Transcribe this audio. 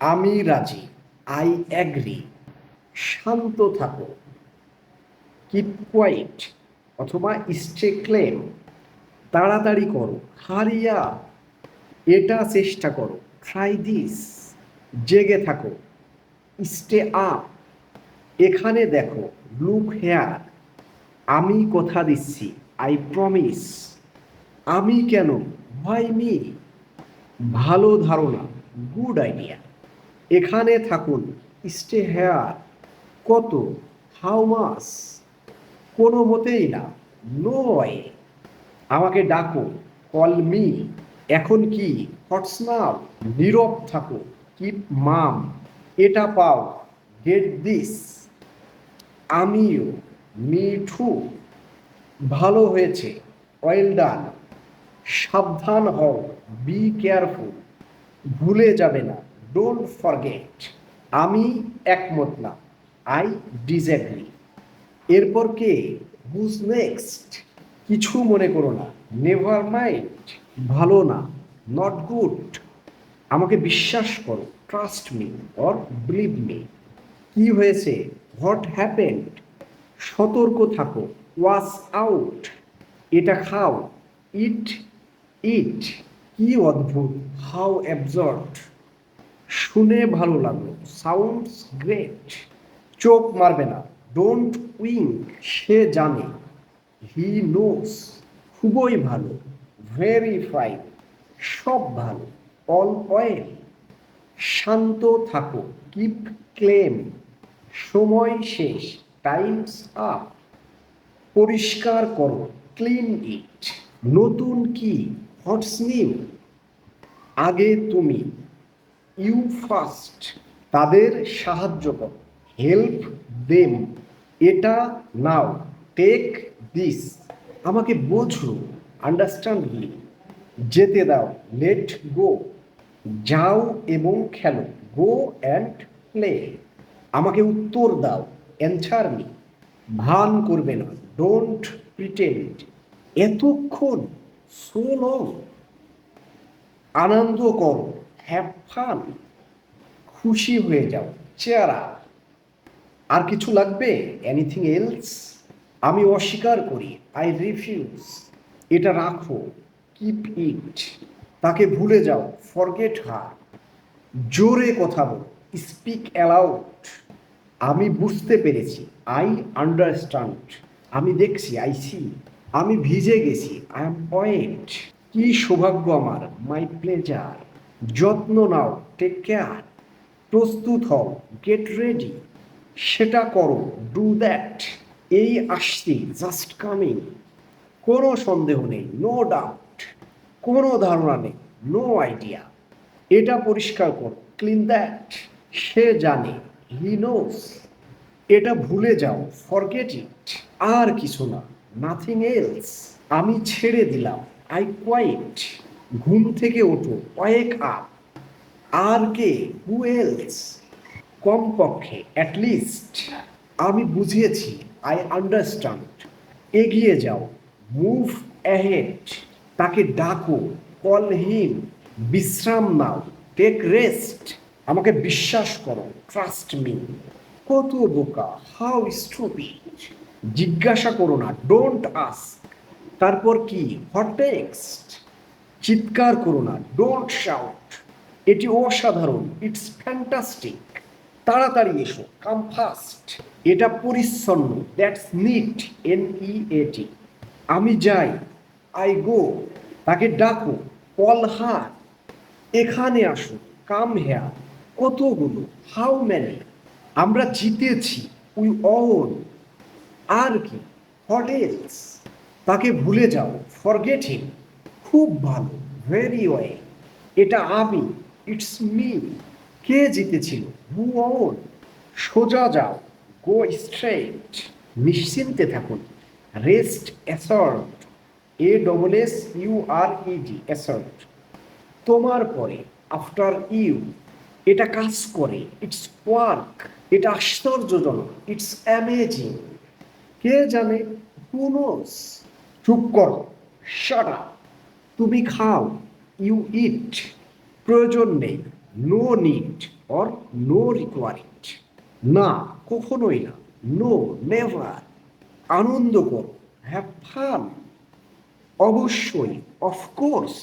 আমি রাজি I agree শান্ত থাকো। কিপ কোয়াইট অথবা স্টে ক্লেম তাড়াতাড়ি করো, হারিয়া। এটা চেষ্টা করো। ট্রাই দিস জেগে থাকো। স্টে আপ এখানে দেখো লুক হেয়ার আমি কথা দিচ্ছি আই প্রমিস আমি কেন? হোয়াই মি ভালো ধারণা গুড আইডিয়া এখানে থাকুন। Stay here. কত? How much? কোনো মতেই না। নো ওয়ে আমাকে ডাকো। Call me. এখন কি? হটস নাও নীরব থাকো। Keep mum. এটা পাও। Get this. আমিও। Me too. ভালো হয়েছে। Well done. সাবধান হও। Be careful. ভুলে যাবে না। ডোন্ট ফরগেট আমি একমত না। আই ডিসএগ্রি এরপর কে? হুজ নেক্সট কিছু মনে করো না। নেভার মাইন্ড ভালো না। নট গুড আমাকে বিশ্বাস করো trust me or believe me কি হয়েছে? হোয়াট হ্যাপেন্ড সতর্ক থাকো। ওয়াশ আউট এটা খাও। ইট ইট কি অদ্ভুত। হাউ অ্যাবজর্ড শুনে ভালো লাগল। সাউন্ডস গ্রেট চোখ মারবে না। ডোন্ট উইং সে জানে। হি নোস খুবই ভালো। ভেরি ফাইন সব ভালো। অল অয়েল শান্ত থাকো। কিপ ক্লেম সময় শেষ। টাইমস আপ পরিষ্কার করো। ক্লিন ইট নতুন কি? হটস নিউ আগে তুমি। ইউ ফার্স্ট তাদের সাহায্য করো। Help them. এটা নাও। Take this. আমাকে বোঝো। Understand me. যেতে দাও। Let go. যাও এবং খেলো। Go and play. আমাকে উত্তর দাও। Answer me. ভান করবে না। Don't pretend. এতক্ষণ সো লং। আনন্দ করো। হ্যাভ ফান খুশি হয়ে যাও চেয়ারা আর কিছু লাগবে? এনিথিং এলস আমি অস্বীকার করি আই রিফিউজ এটা রাখো কিপ ইট তাকে ভুলে যাও ফরগেট হার জোরে কথা বলো স্পিক অ্যালাউড আমি বুঝতে পেরেছি আই আন্ডারস্ট্যান্ড আমি দেখছি আই সি আমি ভিজে গেছি আই এম পয়েন্ট কি সৌভাগ্য আমার মাই প্লেজার যত্ন নাও টেক কেয়ার প্রস্তুত হও গেট রেডি সেটা করো ডু দ্যাট এই আসছি জাস্ট কামিং কোনো সন্দেহ নেই নো ডাউট কোনো ধারণা নেই নো আইডিয়া এটা পরিষ্কার করো ক্লিন দ্যাট সে জানে হি নোস এটা ভুলে যাও ফরগেট ইট আর কিছু না নাথিং এলস আমি ছেড়ে দিলাম আই কোয়াইট ঘুম থেকে ওঠো, কয়েক আপ। আর কে? হু এলস কমপক্ষে অ্যাটলিস্ট আমি বুঝিয়েছি আই আন্ডারস্ট্যান্ড এগিয়ে যাও মুভ অ্যাহেড তাকে ডাকো কল হিম বিশ্রাম নাও টেক রেস্ট আমাকে বিশ্বাস করো ট্রাস্ট মি কত বোকা হাউ স্টুপিড জিজ্ঞাসা করো না ডোন্ট আস্ক তারপর কি? হট টেক্সট চিৎকার করো না ডোন্ট শাউট এটি অসাধারণ ইটস ফ্যান্টাস্টিক তাড়াতাড়ি এসো কাম ফাস্ট এটা পরিচ্ছন্ন দ্যাটস নিট এন ই এটি আমি যাই আই গো তাকে ডাকো কল হার। এখানে আসো কাম হেয়ার কতগুলো হাউ ম্যানি আমরা জিতেছি উই অল আর কি হোয়াট এলস তাকে ভুলে যাও ফরগেট হিম খুব ভালো ভেরি ওয়ে এটা আমি ইটস মি কে জিতেছিল? হু অন সোজা যাও গো স্ট্রেট নিশ্চিন্তে থাকুন rest assured A double S U R E D assured তোমার পরে আফটার ইউ এটা কাজ করে ইটস ওয়ার্ক এটা আশ্চর্যজনক ইটস অ্যামেজিং কে জানে? হু নোস চুপ করো শাট তুমি খাও ইউ ইট প্রয়োজন নেই no need or no requirement না, কখনোই না নো নেভার আনন্দ করো হ্যাভ ফান অবশ্যই অফকোর্স